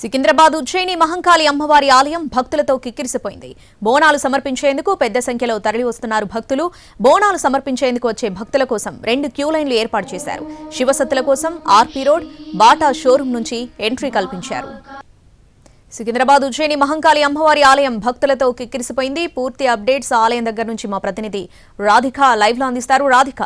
సికింద్రాబాద్ ఉజ్జయిని మహంకాళి అమ్మవారి ఆలయం భక్తులతో కిక్కిరిసిపోయింది. బోనాలు సమర్పించేందుకు పెద్ద సంఖ్యలో తరలి వస్తున్నారు భక్తులు. బోనాలు సమర్పించేందుకు వచ్చే భక్తుల కోసం రెండు క్యూ లైన్లు ఏర్పాటు చేశారు. శివసత్తుల కోసం ఆర్పీ రోడ్ బాటా షోరూం నుంచి ఎంట్రీ కల్పించారు. సికింద్రాబాద్ ఉజ్జయిని మహంకాళి అమ్మవారి ఆలయం భక్తులతో కిక్కిరిసిపోయింది. పూర్తి అప్డేట్స్ ఆలయం దగ్గర నుంచి మా ప్రతినిధి రాధిక లైవ్లో అందిస్తారు. రాధిక.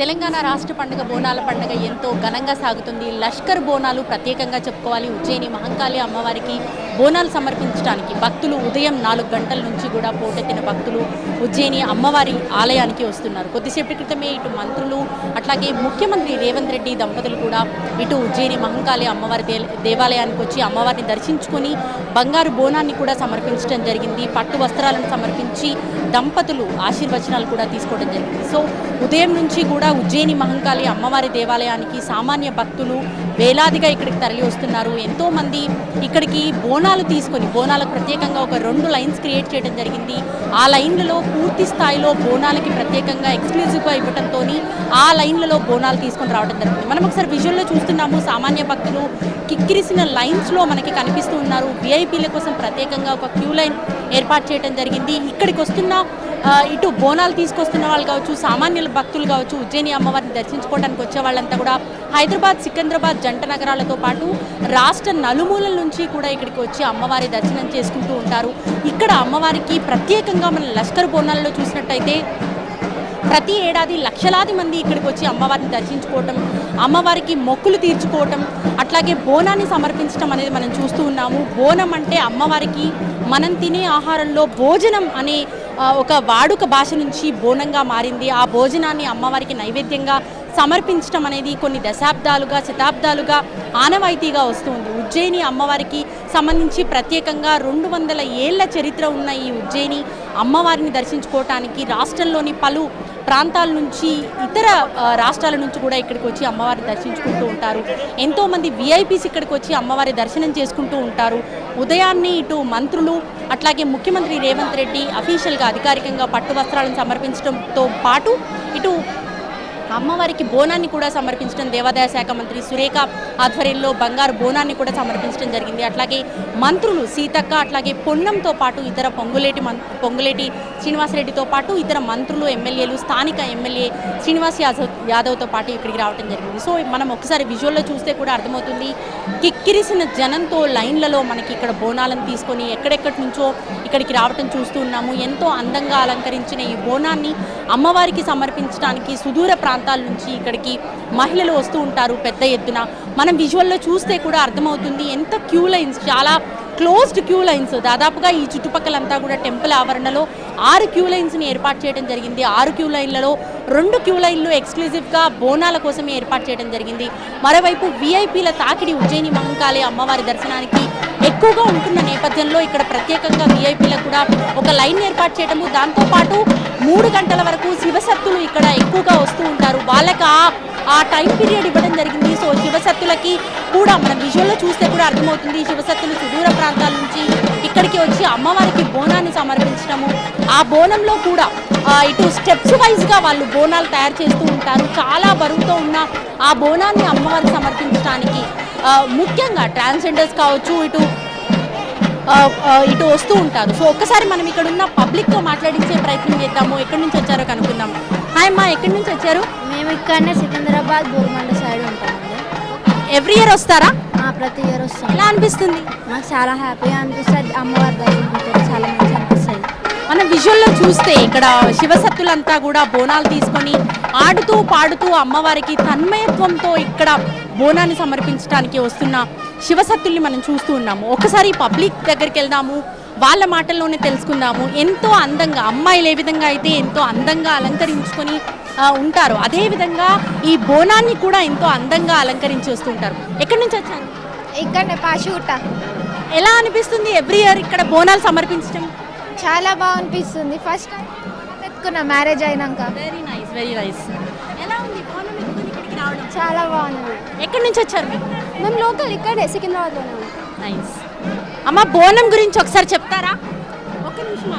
తెలంగాణ రాష్ట్ర పండుగ బోనాల పండుగ ఎంతో ఘనంగా సాగుతుంది. లష్కర్ బోనాలు ప్రత్యేకంగా చెప్పుకోవాలి. ఉజ్జయిని మహంకాళి అమ్మవారికి బోనాలు సమర్పించడానికి భక్తులు ఉదయం నాలుగు గంటల నుంచి కూడా పోటెత్తిన భక్తులు ఉజ్జయిని అమ్మవారి ఆలయానికి వస్తున్నారు. కొద్దిసేపటి క్రితమే ఇటు మంత్రులు అట్లాగే ముఖ్యమంత్రి రేవంత్ రెడ్డి దంపతులు కూడా ఇటు ఉజ్జయిని మహంకాళి అమ్మవారి దే దేవాలయానికి వచ్చి అమ్మవారిని దర్శించుకొని బంగారు బోనాన్ని కూడా సమర్పించడం జరిగింది. పట్టు వస్త్రాలను సమర్పించి దంపతులు ఆశీర్వచనాలు కూడా తీసుకోవడం జరిగింది. సో ఉదయం నుంచి కూడా ఉజ్జయిని మహంకాళి అమ్మవారి దేవాలయానికి సామాన్య భక్తులు వేలాదిగా ఇక్కడికి తరలి వస్తున్నారు ఎంతోమంది ఇక్కడికి బోనాలు తీసుకొని బోనాలకు ప్రత్యేకంగా ఒక రెండు లైన్స్ క్రియేట్ చేయడం జరిగింది. ఆ లైన్లలో పూర్తి స్థాయిలో బోనాలకి ప్రత్యేకంగా ఎక్స్క్లూజివ్గా ఇవ్వడంతో ఆ లైన్లలో బోనాలు తీసుకొని రావడం జరిగింది. మనం ఒకసారి విజువల్లో చూస్తున్నాము సామాన్య భక్తులు కిక్కిరిసిన లైన్స్లో మనకి కనిపిస్తూ ఉన్నారు. విఐపీల కోసం ప్రత్యేకంగా ఒక క్యూ లైన్ ఏర్పాటు చేయడం జరిగింది. ఇక్కడికి వస్తున్న ఇటు బోనాలు తీసుకొస్తున్న వాళ్ళు కావచ్చు సామాన్యుల భక్తులు కావచ్చు ఉజ్జయిని అమ్మవారిని దర్శించుకోవడానికి వచ్చే వాళ్ళంతా కూడా హైదరాబాద్ సికింద్రాబాద్ జంట నగరాలతో పాటు రాష్ట్ర నలుమూలల నుంచి కూడా ఇక్కడికి వచ్చి అమ్మవారి దర్శనం చేసుకుంటూ ఉంటారు. ఇక్కడ అమ్మవారికి ప్రత్యేకంగా మన లష్కర్ బోనాలలో చూసినట్టయితే ప్రతి ఏడాది లక్షలాది మంది ఇక్కడికి వచ్చి అమ్మవారిని దర్శించుకోవటం అమ్మవారికి మొక్కులు తీర్చుకోవటం అట్లాగే బోనాన్ని సమర్పించడం అనేది మనం చూస్తూ ఉన్నాము. బోనం అంటే అమ్మవారికి మనం తినే ఆహారంలో భోజనం అనే ఒక వాడుక భాష నుంచి బోనంగా మారింది. ఆ భోజనాన్ని అమ్మవారికి నైవేద్యంగా సమర్పించడం అనేది కొన్ని దశాబ్దాలుగా శతాబ్దాలుగా ఆనవాయితీగా వస్తుంది. ఉజ్జయిని అమ్మవారికి సంబంధించి ప్రత్యేకంగా రెండు వందల ఏళ్ళ చరిత్ర ఉన్న ఈ ఉజ్జయిని అమ్మవారిని దర్శించుకోవటానికి రాష్ట్రంలోని పలు ప్రాంతాల నుంచి ఇతర రాష్ట్రాల నుంచి కూడా ఇక్కడికి వచ్చి అమ్మవారిని దర్శించుకుంటూ ఉంటారు. ఎంతోమంది విఐపీస్ ఇక్కడికి వచ్చి అమ్మవారి దర్శనం చేసుకుంటూ ఉంటారు. ఉదయాన్నే ఇటు మంత్రులు అట్లాగే ముఖ్యమంత్రి రేవంత్ రెడ్డి అఫీషియల్గా అధికారికంగా పట్టు వస్త్రాలను సమర్పించడంతో పాటు ఇటు అమ్మవారికి బోనాన్ని కూడా సమర్పించడం దేవాదాయ శాఖ మంత్రి సురేఖ ఆధ్వర్యంలో బంగారు బోనాన్ని కూడా సమర్పించడం జరిగింది. అట్లాగే మంత్రులు సీతక్క అట్లాగే పొన్నంతో పాటు ఇతర పొంగులేటి పొంగులేటి శ్రీనివాసరెడ్డితో పాటు ఇతర మంత్రులు ఎమ్మెల్యేలు స్థానిక ఎమ్మెల్యే శ్రీనివాస్ యాదవ్ యాదవ్తో పాటు ఇక్కడికి రావడం జరిగింది. సో మనం ఒకసారి విజువల్లో చూస్తే కూడా అర్థమవుతుంది. కిక్కిరిసిన జనంతో లైన్లలో మనకి ఇక్కడ బోనాలను తీసుకొని ఎక్కడెక్కడి నుంచో ఇక్కడికి రావటం చూస్తూ ఉన్నాము. ఎంతో అందంగా అలంకరించిన ఈ బోనాన్ని అమ్మవారికి సమర్పించడానికి సుదూర ప్రాంతాల నుంచి ఇక్కడికి మహిళలు వస్తూ ఉంటారు పెద్ద ఎత్తున. మనం విజువల్లో చూస్తే కూడా అర్థమవుతుంది ఎంత క్యూ లైన్స్ చాలా క్లోజ్డ్ క్యూ లైన్స్. దాదాపుగా ఈ చుట్టుపక్కలంతా కూడా టెంపుల్ ఆవరణలో ఆరు క్యూ లైన్స్ని ఏర్పాటు చేయడం జరిగింది. ఆరు క్యూ లైన్లలో రెండు క్యూ లైన్లు ఎక్స్క్లూజివ్గా బోనాల కోసమే ఏర్పాటు చేయడం జరిగింది. మరోవైపు విఐపీల తాకిడి ఉజ్జయిని మహంకాళి అమ్మవారి దర్శనానికి ఎక్కువగా ఉంటున్న నేపథ్యంలో ఇక్కడ ప్రత్యేకంగా విఐపీలకు కూడా ఒక లైన్ ఏర్పాటు చేయడము. దాంతోపాటు మూడు గంటల వరకు శివశక్తులు ఇక్కడ ఎక్కువగా వస్తూ ఉంటారు. వాళ్ళకి ఆ ఆ టైం పీరియడ్ ఇవ్వడం జరిగింది. సో శివశక్తులకి కూడా మనం విజువల్లో చూస్తే కూడా అర్థమవుతుంది. శివశక్తులు సుదూర ప్రాంతాల నుంచి ఇక్కడికి వచ్చి అమ్మవారికి బోనాన్ని సమర్పించడము. ఆ బోనంలో కూడా ఇటు స్టెప్స్ వైజ్గా వాళ్ళు బోనాలు తయారు చేస్తూ ఉంటారు. చాలా బరువుతో ఉన్న ఆ బోనాన్ని అమ్మవారికి సమర్పించడానికి ముఖ్యంగా ట్రాన్స్జెండర్స్ కావచ్చు ఇటు ఇటు వస్తూ ఉంటారు. సో ఒక్కసారి మనం ఇక్కడ ఉన్న పబ్లిక్తో మాట్లాడించే ప్రయత్నం చేద్దాము. ఎక్కడి నుంచి వచ్చారో కనుక్కుందాం. హాయ్ అమ్మా ఎక్కడి నుంచి వచ్చారు? మేము ఇక్కడనే సికింద్రాబాద్ బోర్మండ సైడ్ ఉంటామండి. ఎవ్రీ ఇయర్ వస్తారా? ప్రతి ఇయర్ వస్తాం ఎలా అనిపిస్తుంది? మాకు చాలా హ్యాపీగా అనిపిస్తుంది. అమ్మవారి దర్శనం చాలా మంచిగా అనిపిస్తుంది. మనం విజువల్లో చూస్తే ఇక్కడ శివసత్తులంతా కూడా బోనాలు తీసుకొని ఆడుతూ పాడుతూ అమ్మవారికి తన్మయత్వంతో ఇక్కడ బోనాన్ని సమర్పించడానికి వస్తున్న శివసత్తుల్ని మనం చూస్తూ ఉన్నాము. ఒకసారి పబ్లిక్ దగ్గరికి వెళ్దాము. వాళ్ళ మాటల్లోనే తెలుసుకుందాము. ఎంతో అందంగా అమ్మాయిలు ఏ విధంగా అయితే ఎంతో అందంగా అలంకరించుకొని ఉంటారు అదే విధంగా ఈ బోనాన్ని కూడా ఎంతో అందంగా అలంకరించి వస్తుంటారు ఎక్కడి నుంచి వచ్చారు? ఇక్కడనే పాషుగుట్ట ఎలా అనిపిస్తుంది ఎవ్రీ ఇయర్ ఇక్కడ బోనాలు సమర్పించడం? చాలా బాగా అనిపిస్తుంది ఫస్ట్ టైం ఎత్తుకున్నా మ్యారేజ్ అయినాక. వెరీ నైస్ వెరీ నైస్ ఎలా ఉంది? బోనం ఎత్తుకొని ఇక్కడికి రావడం? చాలా బాగుంది. ఎక్కడి నుంచి వచ్చారు మీరు? మేము లోకల్ ఇక్కడే సికింద్రాబాద్లోనే నైస్ అమ్మ బోనం గురించి ఒకసారి చెప్తారా? ఒక నిమిషం.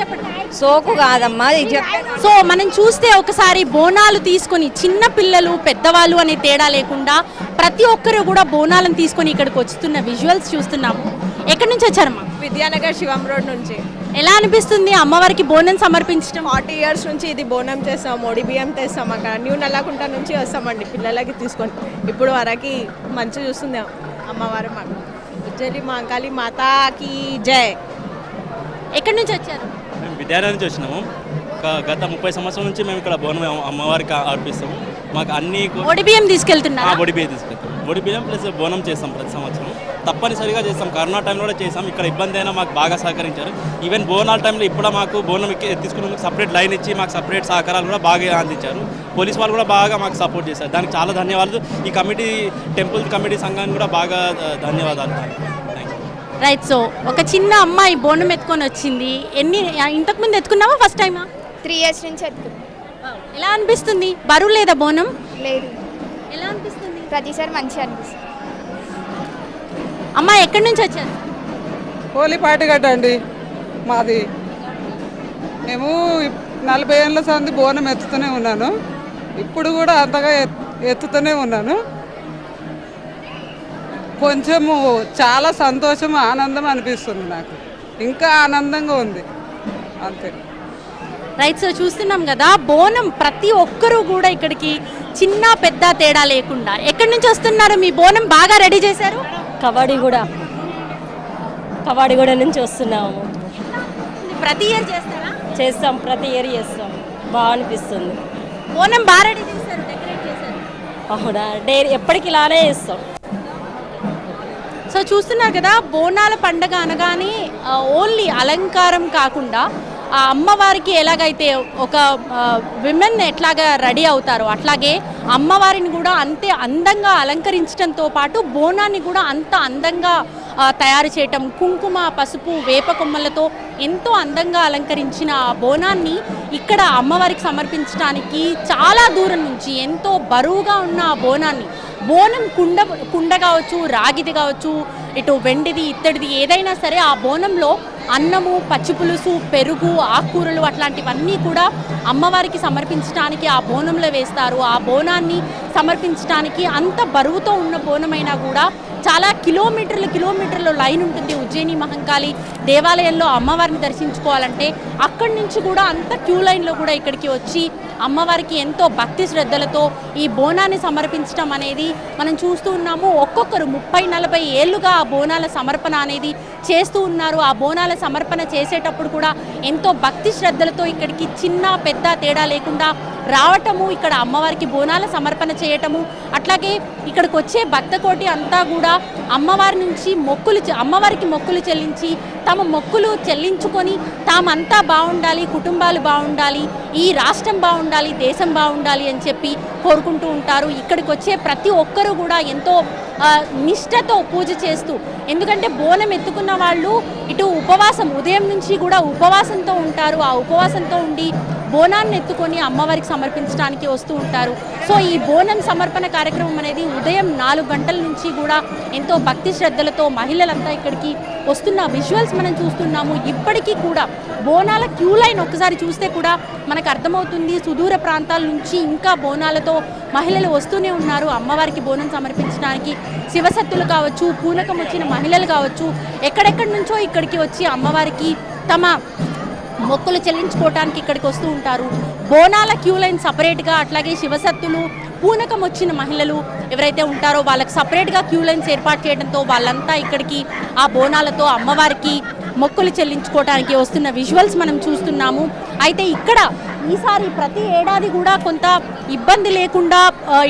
చెప్పండి. సోకు కాదమ్మా ఇది సో మనం చూస్తే ఒకసారి బోనాలు తీసుకొని చిన్న పిల్లలు పెద్దవాళ్ళు అనే తేడా లేకుండా ప్రతి ఒక్కరు కూడా బోనాలను తీసుకొని ఇక్కడికి వస్తున్న విజువల్స్ చూస్తున్నాము ఎక్కడి నుంచి వచ్చారమ్మా? విద్యానగర్ శివం రోడ్ నుంచి. ఎలా అనిపిస్తుంది అమ్మవారికి బోనం సమర్పించడం? ఫార్టీ ఇయర్స్ నుంచి ఇది బోనం చేస్తాం ఒడి బియ్యం తెస్తాం అక్కడ న్యూ నల్లకుంట నుంచి వస్తామండి పిల్లలకి తీసుకొని. ఇప్పుడు వరకు మంచి చూస్తుంది అమ్మవారు మాకు. ఉజ్జలి మాంకాళి మాతాకి జై. ఎక్కడి నుంచి వచ్చారు? విద్యాలయం నుంచి వచ్చినాము. గత ముప్పై సంవత్సరాల నుంచి మేము ఇక్కడ బోనం అమ్మ- అమ్మవారికి అర్పిస్తాము. మాకు అన్ని బియ్యం బొడి బియ్యం తీసుకెళ్తాం. బొడి బియ్యం ప్లస్ బోనం చేస్తాం ప్రతి సంవత్సరం. తప్పనిసరిగా చేస్తాం. కరోనా టైంలో కూడా చేస్తాం. ఇక్కడ ఇబ్బంది అయినా మాకు బాగా సహకరించారు. ఈవెన్ బోనాల టైంలో ఇప్పుడు మాకు బోనం తీసుకున్నందుకు సపరేట్ లైన్ ఇచ్చి మాకు సపరేట్ సహకారాలు కూడా బాగా అందించారు. పోలీస్ వాళ్ళు కూడా బాగా మాకు సపోర్ట్ చేశారు. దానికి చాలా ధన్యవాదాలు. ఈ కమిటీ టెంపుల్ కమిటీ సంఘానికి కూడా బాగా ధన్యవాదాలు. రైట్ సో ఒక చిన్న అమ్మాయి బోనం ఎత్తుకొని వచ్చింది. ఎన్ని ఇంతకు ముందు ఎత్తుకున్నావా ఫస్ట్ టైమా త్రీ ఇయర్స్ నుంచి ఎత్తుకున్నాం. ఎలా అనిపిస్తుంది? బరువు లేదా బోనం? లేదు. ఎలా అనిపిస్తుంది? ప్రతిసారి మంచిగా అనిపిస్తుంది. అమ్మ ఎక్కడి నుంచి వచ్చారు? హోలీపాటిగడ్డ అండి మాది. మేము ఇప్- నలభై ఏళ్ళ సంది బోనం ఎత్తుతూనే ఉన్నాను. ఇప్పుడు కూడా అంతగా ఎత్- ఎత్తుతూనే ఉన్నాను. కొంచెము చాలా సంతోషం ఆనందం అనిపిస్తుంది నాకు. ఇంకా ఆనందంగా ఉంది. అంతే. రైట్ సో చూస్తున్నాం కదా బోనం ప్రతి ఒక్కరూ కూడా ఇక్కడికి చిన్న పెద్ద తేడా లేకుండా ఎక్కడి నుంచి వస్తున్నారు? మీ బోనం బాగా రెడీ చేశారు? కబడ్డీగూడ కబడ్డీగూడ నుంచి వస్తున్నాము. ప్రతి ఇయర్ చేస్తారా? చేస్తాం ప్రతి ఇయర్ చేస్తాం. బాగా అనిపిస్తుంది. బోనం బాగా రెడీ చేశారు డెకరేట్ చేశారు. అవునా? డైరీ ఎప్పటికి ఇలానే చేస్తాం. సో చూస్తున్నారు కదా బోనాల పండగ అనగానే ఓన్లీ అలంకారం కాకుండా ఆ అమ్మవారికి ఎలాగైతే ఒక విమెన్ ఎట్లాగా రెడీ అవుతారో అట్లాగే అమ్మవారిని కూడా అంతే అందంగా అలంకరించడంతో పాటు బోనాన్ని కూడా అంత అందంగా తయారు చేయటం కుంకుమ పసుపు వేప కొమ్మలతో ఎంతో అందంగా అలంకరించిన ఆ బోనాన్ని ఇక్కడ అమ్మవారికి సమర్పించడానికి చాలా దూరం నుంచి ఎంతో బరువుగా ఉన్న ఆ బోనాన్ని బోనం కుండ కుండ కావచ్చు రాగిది కావచ్చు ఇటు వెండిది ఇత్తడిది ఏదైనా సరే ఆ బోనంలో అన్నము పచ్చి పులుసు పెరుగు ఆకుకూరలు అట్లాంటివన్నీ కూడా అమ్మవారికి సమర్పించడానికి ఆ బోనంలో వేస్తారు. ఆ బోనాన్ని సమర్పించడానికి అంత బరువుతో ఉన్న బోనమైనా కూడా చాలా కిలోమీటర్ల కిలోమీటర్ల లైన్ ఉంటుంది ఉజ్జయిని మహంకాళి దేవాలయంలో అమ్మవారిని దర్శించుకోవాలంటే అక్కడి నుంచి కూడా అంత క్యూ లైన్లో కూడా ఇక్కడికి వచ్చి అమ్మవారికి ఎంతో భక్తి శ్రద్ధలతో ఈ బోనాన్ని సమర్పించడం అనేది మనం చూస్తూ ఉన్నాము. ఒక్కొక్కరు ముప్పై నలభై ఏళ్ళుగా ఆ బోనాల సమర్పణ అనేది చేస్తూ ఉన్నారు. ఆ బోనాల సమర్పణ చేసేటప్పుడు కూడా ఎంతో భక్తి శ్రద్ధలతో ఇక్కడికి చిన్న పెద్ద తేడా లేకుండా రావటము ఇక్కడ అమ్మవారికి బోనాల సమర్పణ చేయటము అట్లాగే ఇక్కడికి వచ్చే భక్తకోటి అంతా కూడా అమ్మవారి నుంచి మొక్కులు అమ్మవారికి మొక్కులు చెల్లించి తమ మొక్కులు చెల్లించుకొని తామంతా బాగుండాలి కుటుంబాలు బాగుండాలి ఈ రాష్ట్రం బాగుండాలి దేశం బాగుండాలి అని చెప్పి కోరుకుంటూ ఉంటారు. ఇక్కడికి వచ్చే ప్రతి ఒక్కరూ కూడా ఎంతో నిష్టతో నిష్ఠతో పూజ చేస్తూ ఎందుకంటే బోనం ఎత్తుకున్న వాళ్ళు ఇటు ఉపవాసం ఉదయం నుంచి కూడా ఉపవాసంతో ఉంటారు. ఆ ఉపవాసంతో ఉండి బోనాన్ని ఎత్తుకొని అమ్మవారికి సమర్పించడానికి వస్తూ ఉంటారు. సో ఈ బోనం సమర్పణ కార్యక్రమం అనేది ఉదయం నాలుగు గంటల నుంచి కూడా ఎంతో భక్తి శ్రద్ధలతో మహిళలంతా ఇక్కడికి వస్తున్న విజువల్స్ మనం చూస్తున్నాము. ఇప్పటికీ కూడా బోనాల క్యూ లైన్ ఒక్కసారి చూస్తే కూడా మనకు అర్థమవుతుంది. సుదూర ప్రాంతాల నుంచి ఇంకా బోనాలతో మహిళలు వస్తూనే ఉన్నారు. అమ్మవారికి బోనం సమర్పించడానికి శివసత్తులు కావచ్చు పూనకం వచ్చిన మహిళలు కావచ్చు ఎక్కడెక్కడి నుంచో ఇక్కడికి వచ్చి అమ్మవారికి తమ మొక్కులు చెల్లించుకోవటానికి ఇక్కడికి వస్తూ ఉంటారు. బోనాల క్యూ లైన్ సపరేట్గా అట్లాగే శివసత్తులు పూనకం వచ్చిన మహిళలు ఎవరైతే ఉంటారో వాళ్ళకి సపరేట్గా క్యూ లైన్స్ ఏర్పాటు చేయడంతో వాళ్ళంతా ఇక్కడికి ఆ బోనాలతో అమ్మవారికి మొక్కులు చెల్లించుకోవడానికి వస్తున్న విజువల్స్ మనం చూస్తున్నాము. అయితే ఇక్కడ ఈసారి ప్రతి ఏడాది కూడా కొంత ఇబ్బంది లేకుండా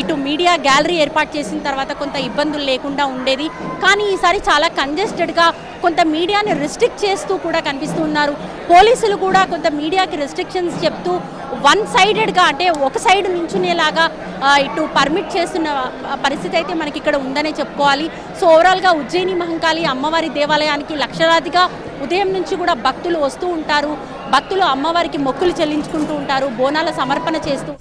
ఇటు మీడియా గ్యాలరీ ఏర్పాటు చేసిన తర్వాత కొంత ఇబ్బందులు లేకుండా ఉండేది. కానీ ఈసారి చాలా కంజెస్టెడ్గా కొంత మీడియాని రిస్ట్రిక్ట్ చేస్తూ కూడా కనిపిస్తున్నారు. పోలీసులు కూడా కొంత మీడియాకి రెస్ట్రిక్షన్స్ చెప్తూ వన్ సైడెడ్గా అంటే ఒక సైడ్ నించునేలాగా ఇటు పర్మిట్ చేస్తున్న పరిస్థితి అయితే మనకి ఇక్కడ ఉందనే చెప్పుకోవాలి. సో ఓవరాల్గా ఉజ్జయిని మహంకాళి అమ్మవారి దేవాలయానికి లక్షలాదిగా ఉదయం నుంచి కూడా భక్తులు వస్తూ ఉంటారు. భక్తులు అమ్మవారికి మొక్కులు చెల్లించుకుంటూ ఉంటారు. బోనాల సమర్పణ చేస్తూ